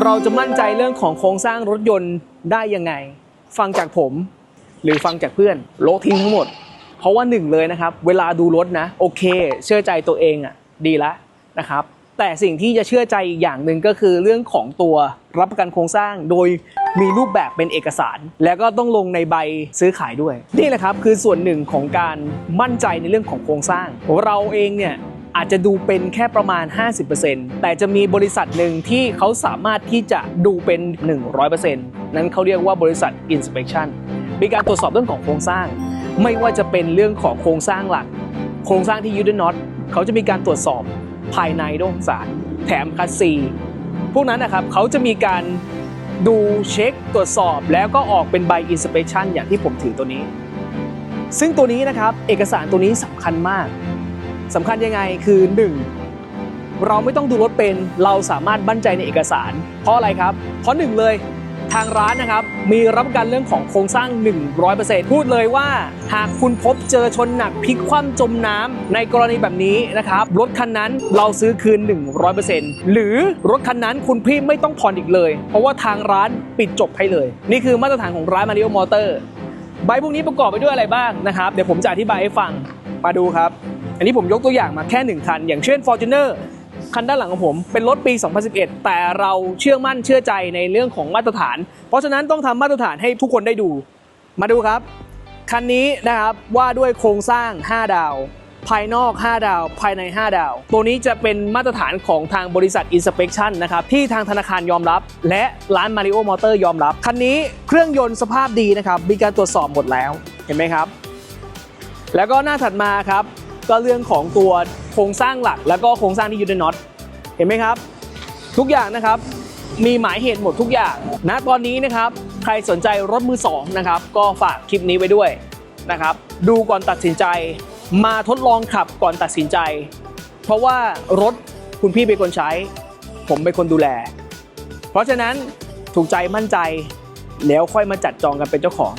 เราจะมั่นใจเรื่องของโครงสร้างรถยนต์ได้ยังไง ฟังจากผม หรือฟังจากเพื่อนโลทิ้งทั้งหมด เพราะว่าหนึ่งเลยนะครับ เวลาดูรถนะ โอเค เชื่อใจตัวเองอะดีละนะครับ แต่สิ่งที่จะเชื่อใจอีกอย่างหนึ่งก็คือเรื่องของตัวรับประกันโครงสร้างโดยมีรูปแบบเป็นเอกสาร แล้วก็ต้องลงในใบซื้อขายด้วย นี่แหละครับคือส่วนหนึ่งของการมั่นใจในเรื่องของโครงสร้างเราเองเนี่ย อาจจะดูเป็นแค่ประมาณ 50%แต่จะมีบริษัทหนึ่งที่เขาสามารถที่จะดูเป็น 100%นั้นเขาเรียกว่าบริษัท Inspection มีการตรวจสอบเรื่องของโครงสร้าง ไม่ว่าจะเป็นเรื่องของโครงสร้างหลัก โครงสร้างที่ยูดน็อตเขาจะมีการตรวจสอบภายในด้วยองศาแถมคัสซีพวกนั้นนะครับเขาจะมีการดูเช็คตรวจสอบแล้วก็ออกเป็นใบ Inspection อย่างที่ผมถือตัวนี้ ซึ่งตัวนี้นะครับเอกสารตัวนี้สำคัญมาก สำคัญยังไงคือ 1. เราไม่ต้องดูรถเป็นเราสามารถบั่นใจในเอกสาร เพราะอะไรครับ เพราะหนึ่งเลยทางร้านนะครับมีรับประกันเรื่องของโครงสร้าง 100%พูดเลยว่า หากคุณพบเจอชนหนักพลิกคว่ำจมน้ำในกรณีแบบนี้นะครับรถคันนั้นเราซื้อคืน 100%หรือรถคันนั้นคุณพี่ไม่ต้องผ่อนอีกเลย เพราะว่าทางร้านปิดจบให้เลย นี่คือมาตรฐานของร้านมาริโอมอเตอร์ใบพวกนี้ประกอบไปด้วยอะไรบ้างนะครับ เดี๋ยวผมจะอธิบายให้ฟังมาดูครับ อันนี้ผมยกตัวอย่างมาแค่ 1 คัน อย่างเช่น Fortuner คันด้านหลังของผมเป็นรถปี 2011 แต่เราเชื่อมั่นเชื่อใจในเรื่องของมาตรฐาน เพราะฉะนั้นต้องทำมาตรฐานให้ทุกคนได้ดู มาดูครับ คันนี้นะครับว่าด้วยโครงสร้าง 5 ดาว ภายนอก 5 ดาว ภายใน 5 ดาว ตัวนี้จะเป็นมาตรฐานของทางบริษัท Inspection นะครับที่ทางธนาคารยอมรับ และร้าน Mario Motor ยอมรับ คันนี้เครื่องยนต์สภาพดีนะครับมีการตรวจสอบหมดแล้วเห็นไหมครับ แล้วก็หน้าถัดมาครับ ก็เรื่องของตัวโครงสร้างหลัก แล้วก็โครงสร้างที่ยูดน็อตเห็นไหมครับ ทุกอย่างนะครับมีหมายเหตุหมดทุกอย่างณตอนนี้นะครับ ใครสนใจรถมือสองนะครับ ก็ฝากคลิปนี้ไว้ด้วยนะครับ ดูก่อนตัดสินใจ มาทดลองขับก่อนตัดสินใจ เพราะว่ารถคุณพี่เป็นคนใช้ ผมเป็นคนดูแล เพราะฉะนั้นถูกใจมั่นใจแล้วค่อยมาจัดจองกันเป็นเจ้าของ